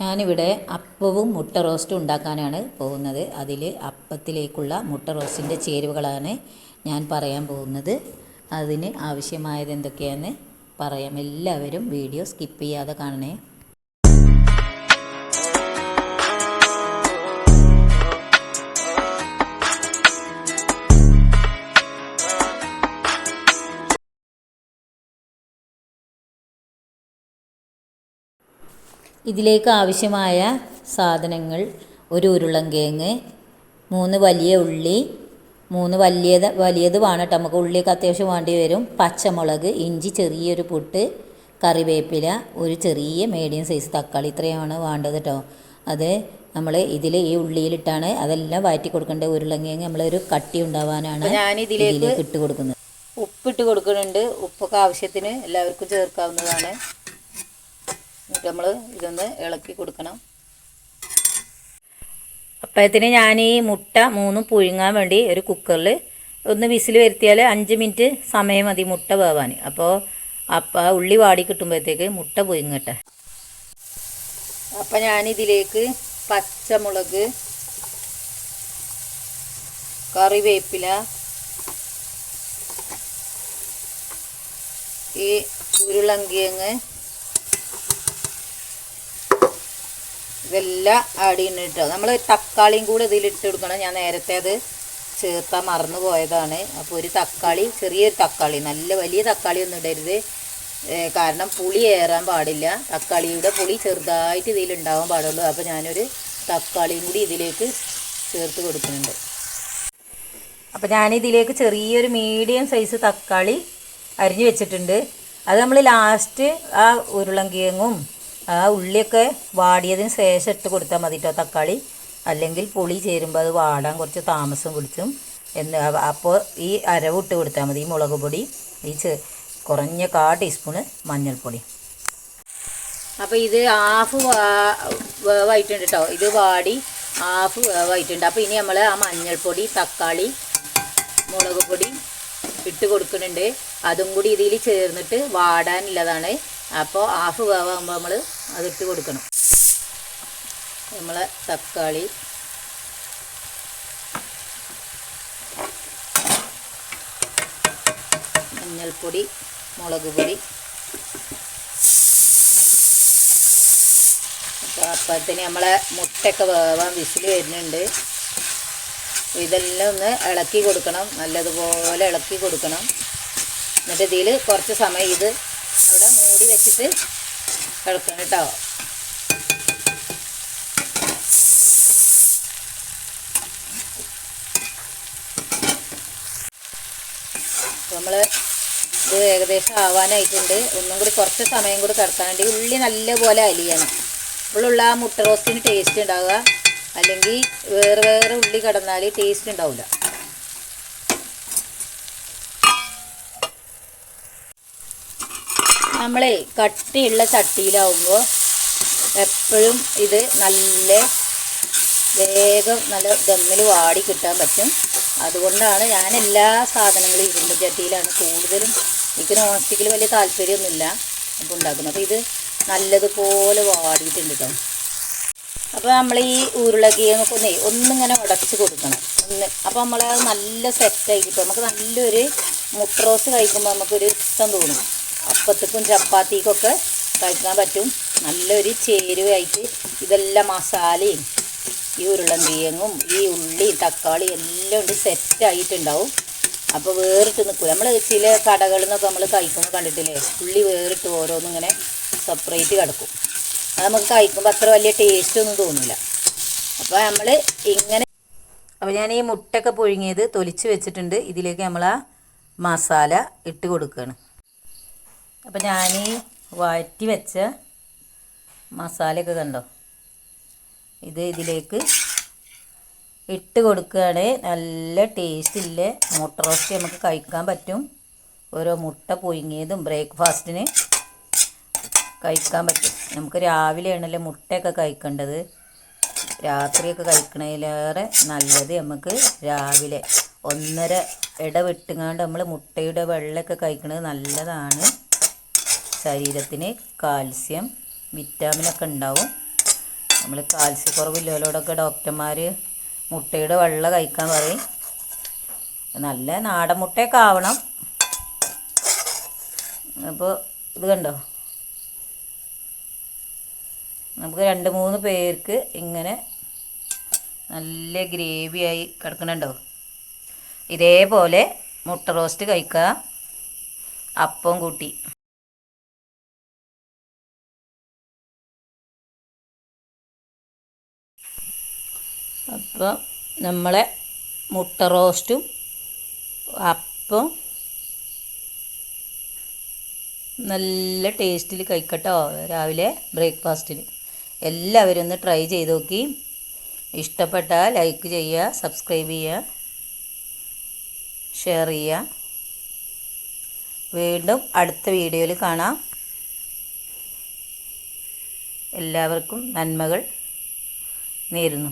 ഞാനിവിടെ അപ്പവും മുട്ട റോസ്റ്റും ഉണ്ടാക്കാനാണ് പോകുന്നത്. അതിൽ അപ്പത്തിലേക്കുള്ള മുട്ട റോസ്റ്റിന്റെ ചേരുവകളാണ് ഞാൻ പറയാൻ പോകുന്നത്. അതിന് ആവശ്യമായത് എന്തൊക്കെയാണെന്ന് പറയാം. എല്ലാവരും വീഡിയോ സ്കിപ്പ് ചെയ്യാതെ കാണണേ. ഇതിലേക്ക് ആവശ്യമായ സാധനങ്ങൾ ഒരു ഉരുളൻകിഴങ്ങ് മൂന്ന് വലിയ ഉള്ളി മൂന്ന് വലിയത് വലിയത് വേണം കേട്ടോ നമുക്ക് ഉള്ളിയൊക്കെ അത്യാവശ്യം വേണ്ടി വരും. പച്ചമുളക് ഇഞ്ചി ചെറിയൊരു പൊട്ട് കറിവേപ്പില ഒരു ചെറിയ മീഡിയം സൈസ് തക്കാളി ഇത്രയാണ് വേണ്ടത് കേട്ടോ അത് നമ്മൾ ഇതിൽ ഈ ഉള്ളിയിലിട്ടാണ് അതെല്ലാം വാറ്റി കൊടുക്കേണ്ടത്. ഉരുളങ്കിഴങ്ങ് നമ്മളൊരു കട്ടി ഉണ്ടാവാനാണ് ഞാൻ ഇതിലേക്ക് ഇട്ട് കൊടുക്കുന്നത്. ഉപ്പിട്ട് കൊടുക്കുന്നുണ്ട്. ഉപ്പൊക്കെ ആവശ്യത്തിന് എല്ലാവർക്കും ചേർക്കാവുന്നതാണ്. എന്നിട്ട് നമ്മൾ ഇതൊന്ന് ഇളക്കി കൊടുക്കണം. അപ്പോഴത്തിന് ഞാൻ ഈ മുട്ട മൂന്നും പുഴുങ്ങാൻ വേണ്ടി ഒരു കുക്കറിൽ ഒന്ന് വിസിൽ വരുത്തിയാൽ അഞ്ച് മിനിറ്റ് സമയം മതി മുട്ട വേവാൻ അപ്പോൾ അപ്പം ഉള്ളി വാടി കിട്ടുമ്പോഴത്തേക്ക് മുട്ട പുഴുങ്ങട്ടെ. അപ്പം ഞാനിതിലേക്ക് പച്ചമുളക് കറിവേപ്പില ഈ ഉരുളങ്കിഴങ്ങ് ഇതെല്ലാം ആഡ് ചെയ്യുന്നുണ്ട്. നമ്മൾ തക്കാളിയും കൂടെ ഇതിലിട്ട് കൊടുക്കണം. ഞാൻ നേരത്തെ അത് ചേർത്താൻ മറന്നു പോയതാണ്. അപ്പോൾ ഒരു തക്കാളി ചെറിയൊരു തക്കാളി നല്ല വലിയ തക്കാളി ഒന്നും ഇടരുത്. കാരണം പുളി ഏറാൻ പാടില്ല. തക്കാളിയുടെ പുളി ചെറുതായിട്ട് ഇതിലുണ്ടാവാൻ പാടുള്ളൂ. അപ്പോൾ ഞാനൊരു തക്കാളിയും കൂടി ഇതിലേക്ക് ചേർത്ത് കൊടുക്കുന്നുണ്ട്. അപ്പോൾ ഞാനിതിലേക്ക് ചെറിയൊരു മീഡിയം സൈസ് തക്കാളി അരിഞ്ഞു വെച്ചിട്ടുണ്ട്. അത് നമ്മൾ ലാസ്റ്റ് ആ ഉരുളങ്കിഴങ്ങും ആ ഉള്ളിയൊക്കെ വാടിയതിന് ശേഷം ഇട്ട് കൊടുത്താൽ മതി കേട്ടോ തക്കാളി. അല്ലെങ്കിൽ പുളി ചേരുമ്പോൾ അത് വാടാൻ കുറച്ച് താമസം പിടിച്ചും. എന്ന് അപ്പോൾ ഈ അരവ് ഇട്ട് കൊടുത്താൽ മതി ഈ മുളക് പൊടി ഈ കുറഞ്ഞ കാ ടീസ്പൂണ് മഞ്ഞൾപ്പൊടി. അപ്പോൾ ഇത് ഹാഫ് വേവായിട്ടുണ്ട് കേട്ടോ ഇത് വാടി ഹാഫ് വേവായിട്ടുണ്ട് അപ്പോൾ ഇനി നമ്മൾ ആ മഞ്ഞൾപ്പൊടി തക്കാളി മുളക് പൊടി ഇട്ട് കൊടുക്കുന്നുണ്ട്. അതും കൂടി ഇതിൽ ചേർന്നിട്ട് വാടാനുള്ളതാണ്. അപ്പോൾ ഹാഫ് വേവാകുമ്പോൾ നമ്മൾ അതിട്ട് കൊടുക്കണം. നമ്മളെ തക്കാളി. മഞ്ഞൾപ്പൊടി മുളക് പൊടി. അപ്പോൾ അപ്പത്തിന് നമ്മളെ മുട്ടയൊക്കെ വേവാൻ വിസിൽ വരുന്നുണ്ട്. ഇതെല്ലാം ഒന്ന് ഇളക്കി കൊടുക്കണം. നല്ലതുപോലെ ഇളക്കി കൊടുക്കണം. എന്നിട്ട് ഇതിൽ കുറച്ച് സമയം ഇത് അവിടെ മൂടി വെച്ചിട്ട് കിടക്കണം കേട്ടോ. നമ്മൾ ഇത് ഏകദേശം ആവാനായിട്ടുണ്ട്. ഒന്നും കൂടി കുറച്ച് സമയം കൂടി കിടക്കാനുണ്ട് ഉള്ളി നല്ലപോലെ അലിയണം ഉള്ളുള്ള ആ മുട്ട റോസ്റ്റിന് ടേസ്റ്റ് ഉണ്ടാവുക. അല്ലെങ്കിൽ വേറെ വേറെ ഉള്ളി കിടന്നാൽ ടേസ്റ്റ് ഉണ്ടാവില്ല നമ്മളെ കട്ടിയുള്ള ചട്ടിയിലാവുമ്പോൾ എപ്പോഴും ഇത് നല്ല വേഗം നല്ല ദമ്മിൽ വാടി കിട്ടാൻ പറ്റും. അതുകൊണ്ടാണ് ഞാൻ എല്ലാ സാധനങ്ങളും ഇരുമ്പ് ചട്ടിയിലാണ് കൂടുതലും എനിക്ക് നോൺ സ്റ്റിക്കിൽ വലിയ താല്പര്യമൊന്നുമില്ല. അപ്പോൾ ഉണ്ടാക്കുന്നത്. അപ്പോൾ ഇത് നല്ലതുപോലെ വാടിയിട്ടുണ്ട് കേട്ടോ അപ്പോൾ നമ്മൾ ഈ ഉരുളക്കിഴങ്ങൊക്കെ ഒന്ന് ഒന്നിങ്ങനെ ഉടച്ച് കൊടുക്കണം. ഒന്ന് അപ്പോൾ നമ്മൾ നല്ല സെറ്റായി കിട്ടും. നമുക്ക് നല്ലൊരു മുട്ട റോസ് കഴിക്കുമ്പോൾ നമുക്കൊരു ഇഷ്ടം തോന്നും. അപ്പത്തേക്കും ചപ്പാത്തിക്കൊക്കെ കഴിക്കാൻ പറ്റും. നല്ലൊരു ചേരുവയായിട്ട് ഇതെല്ലാം മസാലയും ഈ ഉരുളങ്കിഴങ്ങും ഈ ഉള്ളി തക്കാളി എല്ലാം ഉണ്ട് സെറ്റായിട്ടുണ്ടാവും അപ്പോൾ വേറിട്ട് നിൽക്കും നമ്മൾ ചില കടകളിൽ നിന്നൊക്കെ നമ്മൾ കഴിക്കുമ്പോൾ കണ്ടിട്ടില്ലേ? ഉള്ളി വേറിട്ട് ഓരോന്നും ഇങ്ങനെ സെപ്പറേറ്റ് കിടക്കും. അത് നമുക്ക് കഴിക്കുമ്പോൾ അത്ര വലിയ ടേസ്റ്റ് ഒന്നും തോന്നില്ല അപ്പോൾ നമ്മൾ ഇങ്ങനെ അപ്പോൾ ഞാൻ ഈ മുട്ടയൊക്കെ പുഴുങ്ങിയത് തൊലിച്ച് വെച്ചിട്ടുണ്ട്. ഇതിലേക്ക് നമ്മൾ ആ മസാല ഇട്ട് കൊടുക്കുകയാണ് അപ്പോൾ ഞാൻ വാറ്റി വെച്ച മസാലയൊക്കെ കണ്ടോ? ഇത് ഇതിലേക്ക് ഇട്ട് കൊടുക്കുകയാണ്. നല്ല ടേസ്റ്റില്ല മുട്ട റോസ്റ്റ് നമുക്ക് കഴിക്കാൻ പറ്റും. ഓരോ മുട്ട പുഴുങ്ങിയതും ബ്രേക്ക്ഫാസ്റ്റിന് കഴിക്കാൻ പറ്റും. നമുക്ക് രാവിലെയാണല്ലോ മുട്ടയൊക്കെ കഴിക്കേണ്ടത്. രാത്രിയൊക്കെ കഴിക്കണതിലേറെ നല്ലത് നമുക്ക് രാവിലെ ഒന്നര ഇടവിട്ടുങ്ങാണ്ട് നമ്മൾ മുട്ടയുടെ വെള്ളമൊക്കെ കഴിക്കുന്നത് നല്ലതാണ്. ശരീരത്തിന് കാൽസ്യം വിറ്റാമിനൊക്കെ ഉണ്ടാവും. നമ്മൾ കാൽസ്യക്കുറവില്ലവരോടൊക്കെ ഡോക്ടർമാർ മുട്ടയുടെ വെള്ളം കഴിക്കാൻ പറയും. നല്ല നാടൻ മുട്ടയൊക്കെ ആവണം. അപ്പോൾ ഇത് കണ്ടോ? നമുക്ക് രണ്ട് മൂന്ന് പേർക്ക് ഇങ്ങനെ നല്ല ഗ്രേവിയായി കിടക്കണുണ്ടോ ഇതേപോലെ മുട്ട റോസ്റ്റ് കഴിക്കുക. അപ്പം കൂട്ടി. അപ്പോൾ നമ്മളെ മുട്ട റോസ്റ്റും അപ്പം നല്ല ടേസ്റ്റിൽ കഴിക്കട്ടോ രാവിലെ ബ്രേക്ക്ഫാസ്റ്റിന്. എല്ലാവരും ഒന്ന് ട്രൈ ചെയ്ത് നോക്കി. ഇഷ്ടപ്പെട്ടാൽ ലൈക്ക് ചെയ്യുക സബ്സ്ക്രൈബ് ചെയ്യുക ഷെയർ ചെയ്യുക വീണ്ടും അടുത്ത വീഡിയോയിൽ കാണാം. എല്ലാവർക്കും നന്മകൾ നേരുന്നു.